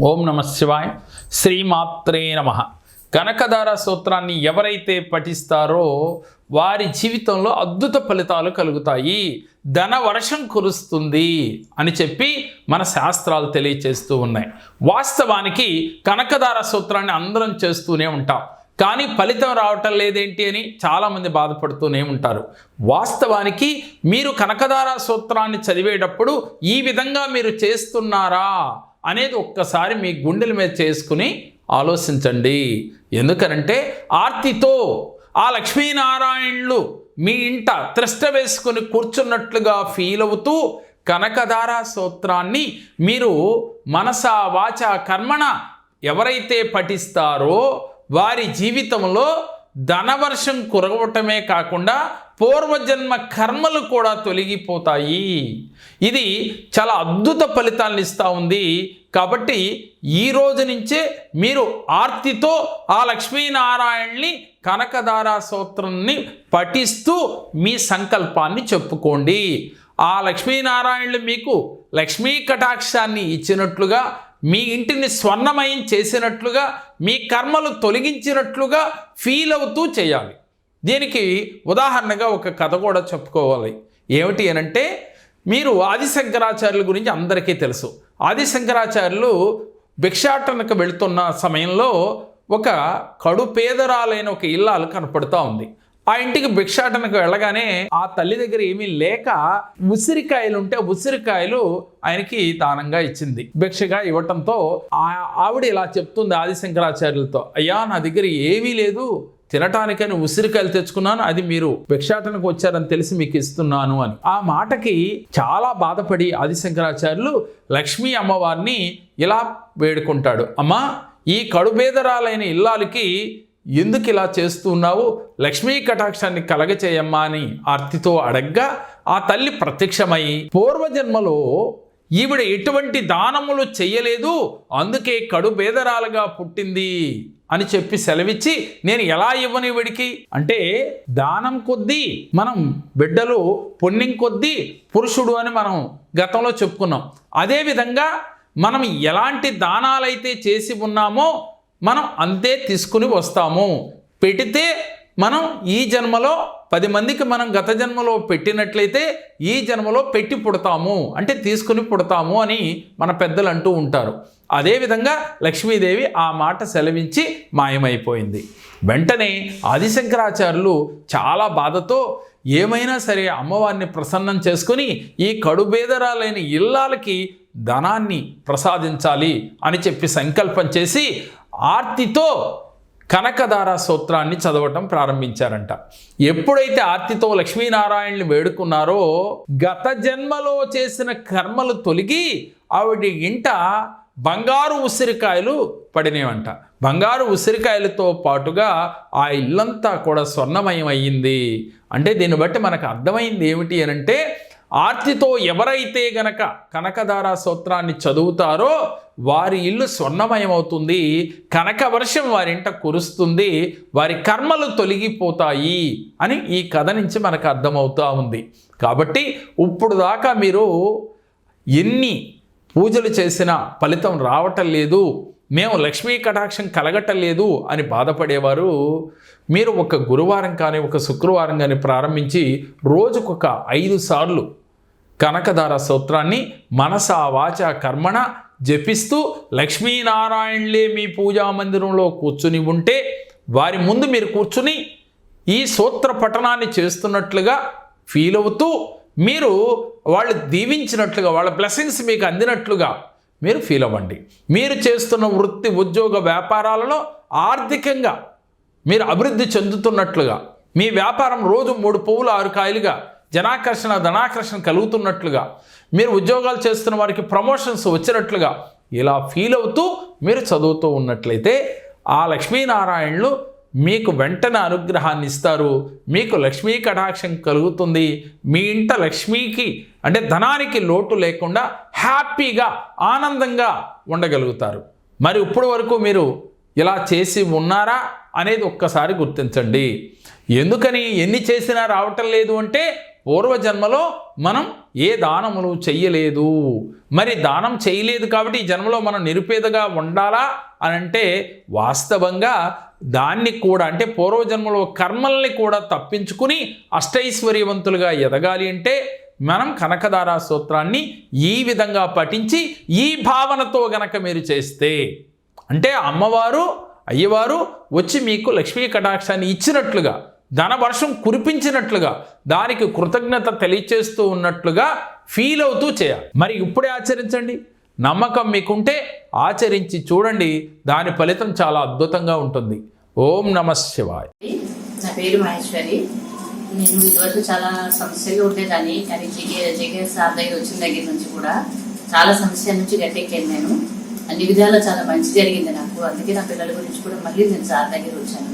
ఓం నమ శివాయ. శ్రీమాత్రే నమ. కనకధార సూత్రాన్ని ఎవరైతే పఠిస్తారో వారి జీవితంలో అద్భుత ఫలితాలు కలుగుతాయి. ధన వర్షం కురుస్తుంది అని చెప్పి మన శాస్త్రాలు తెలియచేస్తూ ఉన్నాయి. వాస్తవానికి కనకధార సూత్రాన్ని అందరం చేస్తూనే ఉంటాం. కానీ ఫలితం రావటం లేదేంటి అని చాలామంది బాధపడుతూనే ఉంటారు. వాస్తవానికి మీరు కనకధార సూత్రాన్ని చదివేటప్పుడు ఈ విధంగా మీరు చేస్తున్నారా? అనేది ఒక్కసారి మీ గుండెల మీద చేసుకుని ఆలోచించండి. ఎందుకనంటే ఆర్తితో ఆ లక్ష్మీనారాయణులు మీ ఇంట త్రిష్ట వేసుకుని కూర్చున్నట్లుగా ఫీల్ అవుతూ కనకధార సూత్రాన్ని మీరు మనస వాచ కర్మణ ఎవరైతే పఠిస్తారో వారి జీవితంలో ధనవర్షం కురవటమే కాకుండా పూర్వజన్మ కర్మలు కూడా తొలగిపోతాయి. ఇది చాలా అద్భుత ఫలితాలను ఇస్తూ ఉంది. కాబట్టి ఈ రోజు నుంచే మీరు ఆర్తితో ఆ లక్ష్మీనారాయణ్ణి కనకదారా సూత్రాన్ని పఠిస్తూ మీ సంకల్పాన్ని చెప్పుకోండి. ఆ లక్ష్మీనారాయణులు మీకు లక్ష్మీ కటాక్షాన్ని ఇచ్చినట్లుగా మీ ఇంటిని స్వర్ణమయం చేసినట్లుగా మీ కర్మలు తొలగించినట్లుగా ఫీల్ అవుతూ చేయాలి. దీనికి ఉదాహరణగా ఒక కథ కూడా చెప్పుకోవాలి. ఏమిటి అనంటే మీరు ఆదిశంకరాచార్యుల గురించి అందరికీ తెలుసు. ఆదిశంకరాచార్యులు భిక్షాటనకు వెళుతున్న సమయంలో ఒక కడు పేదరాలైన ఒక ఇల్లాలు కనపడుతూ ఉంది. ఆ ఇంటికి భిక్షాటనకు వెళ్ళగానే ఆ తల్లి దగ్గర ఏమీ లేక ఉసిరికాయలు ఉంటే ఉసిరికాయలు ఆయనకి దానంగా ఇచ్చింది. భిక్షగా ఇవ్వటంతో ఆ ఆవిడ ఇలా చెప్తుంది ఆదిశంకరాచార్యులతో అయ్యా నా దగ్గర ఏమీ లేదు. తినటానికని ఉసిరికాయలు తెచ్చుకున్నాను అది మీరు భిక్షాటనకు వచ్చారని తెలిసి మీకు ఇస్తున్నాను అని. ఆ మాటకి చాలా బాధపడి ఆదిశంకరాచార్యులు లక్ష్మీ అమ్మవారిని ఇలా వేడుకుంటాడు. అమ్మా ఈ కడుబేదరాలైన ఇల్లాలకి ఎందుకు ఇలా చేస్తున్నావు లక్ష్మీ కటాక్షాన్ని కలగచేయమ్మా అని ఆర్తితో అడగ్గా ఆ తల్లి ప్రత్యక్షమై పూర్వజన్మలో ఈవిడ ఎటువంటి దానములు చెయ్యలేదు అందుకే కడు బేదరాలుగా పుట్టింది అని చెప్పి సెలవిచ్చి నేను ఎలా ఇవ్వను వీడికి అంటే దానం కొద్దీ మనం బిడ్డలు పుణ్యం కొద్దీ పురుషుడు అని మనం గతంలో చెప్పుకున్నాం. అదేవిధంగా మనం ఎలాంటి దానాలైతే చేసి ఉన్నామో మనం అంతే తీసుకుని వస్తాము. పెడితే మనం ఈ జన్మలో పది మందికి మనం గత జన్మలో పెట్టినట్లయితే ఈ జన్మలో పెట్టి పుడతాము అంటే తీసుకుని పుడతాము అని మన పెద్దలు అంటూ ఉంటారు. అదేవిధంగా లక్ష్మీదేవి ఆ మాట సెలవించి మాయమైపోయింది. వెంటనే ఆదిశంకరాచార్యులు చాలా బాధతో ఏమైనా సరే అమ్మవారిని ప్రసన్నం చేసుకుని ఈ కడుబేదరాలైన ఇల్లాలకి ధనాన్ని ప్రసాదించాలి అని చెప్పి సంకల్పం చేసి ఆర్తితో కనకధార సూత్రాన్ని చదవటం ప్రారంభించారంట. ఎప్పుడైతే ఆర్తితో లక్ష్మీనారాయణని వేడుకున్నారో గత జన్మలో చేసిన కర్మలు తొలగి ఆవిడ ఇంట బంగారు ఉసిరికాయలు పడినవంట. బంగారు ఉసిరికాయలతో పాటుగా ఆ ఇల్లంతా కూడా స్వర్ణమయం అయ్యింది అంటే దీన్ని బట్టి మనకు అర్థమైంది ఏమిటి అనంటే ఆర్తితో ఎవరైతే గనక కనకదార సూత్రాన్ని చదువుతారో వారి ఇల్లు స్వర్ణమయమవుతుంది కనక వర్షం వారింట కురుస్తుంది వారి కర్మలు తొలగిపోతాయి అని ఈ కథ నుంచి మనకు అర్థమవుతూ ఉంది. కాబట్టి ఇప్పుడు దాకా మీరు ఎన్ని పూజలు చేసినా ఫలితం రావటం లేదు మేము లక్ష్మీ కటాక్షం కలగటం లేదు అని బాధపడేవారు మీరు ఒక గురువారం కానీ ఒక శుక్రవారం కానీ ప్రారంభించి రోజుకొక ఐదు సార్లు కనకధార సూత్రాన్ని మనస వాచ కర్మణ జపిస్తూ లక్ష్మీనారాయణలే మీ పూజా మందిరంలో కూర్చుని ఉంటే వారి ముందు మీరు కూర్చుని ఈ సూత్ర పఠనాన్ని చేస్తున్నట్లుగా ఫీల్ అవుతూ మీరు వాళ్ళు దీవించినట్లుగా వాళ్ళ బ్లెస్సింగ్స్ మీకు అందినట్లుగా మీరు ఫీల్ అవ్వండి. మీరు చేస్తున్న వృత్తి ఉద్యోగ వ్యాపారాలలో ఆర్థికంగా మీరు అభివృద్ధి చెందుతున్నట్లుగా మీ వ్యాపారం రోజు మూడు పువ్వులు ఆరు కాయలుగా జనాకర్షణ ధనాకర్షణ కలుగుతున్నట్లుగా మీరు ఉద్యోగాలు చేస్తున్న వారికి ప్రమోషన్స్ వచ్చినట్లుగా ఇలా ఫీల్ అవుతూ మీరు చదువుతూ ఉన్నట్లయితే ఆ లక్ష్మీనారాయణులు మీకు వెంటనే అనుగ్రహాన్ని ఇస్తారు. మీకు లక్ష్మీ కటాక్షం కలుగుతుంది. మీ ఇంట లక్ష్మీకి అంటే ధనానికి లోటు లేకుండా హ్యాపీగా ఆనందంగా ఉండగలుగుతారు. మరి ఇప్పటి వరకు మీరు ఇలా చేసి ఉన్నారా అనేది ఒక్కసారి గుర్తించండి. ఎందుకని ఎన్ని చేసినా రావటం లేదు అంటే పూర్వజన్మలో మనం ఏ దానములు చెయ్యలేదు. మరి దానం చేయలేదు కాబట్టి ఈ జన్మలో మనం నిరుపేదగా ఉండాలా అని అంటే వాస్తవంగా దాన్ని కూడా అంటే పూర్వజన్మలో కర్మల్ని కూడా తప్పించుకుని అష్టైశ్వర్యవంతులుగా ఎదగాలి అంటే మనం కనకదారా సూత్రాన్ని ఈ విధంగా పఠించి ఈ భావనతో గనక మీరు చేస్తే అంటే అమ్మవారు అయ్యవారు వచ్చి మీకు లక్ష్మీ కటాక్షాన్ని ఇచ్చినట్లుగా ధనవర్షం కురిపించినట్లుగా దానికి కృతజ్ఞత తెలియచేస్తూ ఉన్నట్లుగా ఫీల్ అవుతూ చేయాలి. మరి ఇప్పుడే ఆచరించండి. నమ్మకం మీకుంటే ఆచరించి చూడండి. దాని ఫలితం చాలా అద్భుతంగా ఉంటుంది. ఓం నమ శివాయ్. నా పేరు మహేశ్వరి. నేను ఇదివరకు చాలా సమస్యలు ఉండేదాన్ని. కానీ జిగే జిగే సార్ దగ్గర వచ్చిన దగ్గర నుంచి కూడా చాలా సమస్యల నుంచి గట్టెక్కాను నేను. అన్ని విధాలా చాలా మంచి జరిగింది నాకు. అందుకే నా పిల్లల గురించి కూడా మళ్ళీ నేను సార్ దగ్గర వచ్చాను.